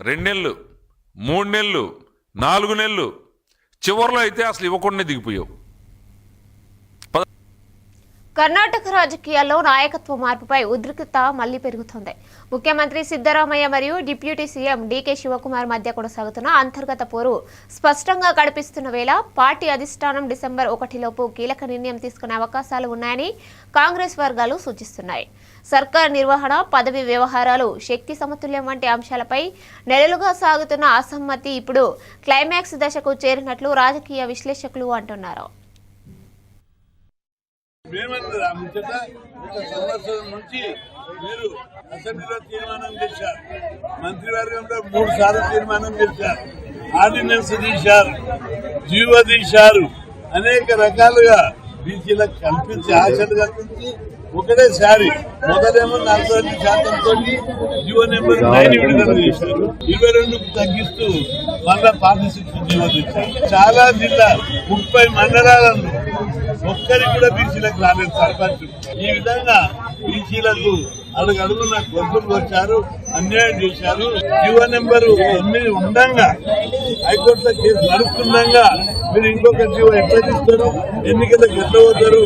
రెండు నెలలు మూడు నెలలు నాలుగు నెలలు. చివరిలో అయితే అసలు ఇవ్వకుండానే దిగిపోయావు. కర్ణాటక రాజకీయాల్లో నాయకత్వ మార్పుపై ఉద్రిక్తత మళ్ళీ పెరుగుతోంది. ముఖ్యమంత్రి సిద్దరామయ్య మరియు డిప్యూటీ సీఎం డీకే శివకుమార్ మధ్య కొనసాగుతున్న అంతర్గత పోరు స్పష్టంగా కనిపిస్తున్న వేళ పార్టీ అధిష్టానం డిసెంబర్ ఒకటిలోపు కీలక నిర్ణయం తీసుకునే అవకాశాలు ఉన్నాయని కాంగ్రెస్ వర్గాలు సూచిస్తున్నాయి. సర్కార్ నిర్వహణ పదవి వ్యవహారాలు శక్తి సమతుల్యం వంటి అంశాలపై నెలలుగా సాగుతున్న అసమ్మతి ఇప్పుడు క్లైమాక్స్ దశకు చేరినట్లు రాజకీయ విశ్లేషకులు అంటున్నారు. మేమన్నది ఆ ముచ్చట? ఒక సంవత్సరం నుంచి మీరు అసెంబ్లీలో తీర్మానం చేశారు. మంత్రివర్గంలో మూడు సార్లు తీర్మానం చేశారు. ఆర్డినెన్స్ తీశారు. జీవో తీశారు. అనేక రకాలుగా బీసీలకు కల్పించి ఆశలు కల్పించి ఒకటేసారి మొదలేమో నలభై రెండు శాతంతో జీవో నెంబర్ నైన్ విడుదల చేశారు. ఇరవై రెండుకు తగ్గిస్తూ మళ్ళా ఫార్టీ సిక్స్ జీవో తెచ్చారు చాలా జిల్లా ముప్పై మండలాలను ఒక్కరికి కూడా బీసీలకు రాలేదు సర్పంచ్. ఈ విధంగా బీసీలకు అడుగు అడుగున గొంతులు వచ్చారు అన్యాయం చేశారు. జీవో నెంబర్ ఎనిమిది ఉండగా హైకోర్టులో కేసు నడుస్తుండగా మీరు ఇంకొక జీవో ఎట్లా తీస్తారు? ఎన్నికలకు ఎట్లా పోతారు?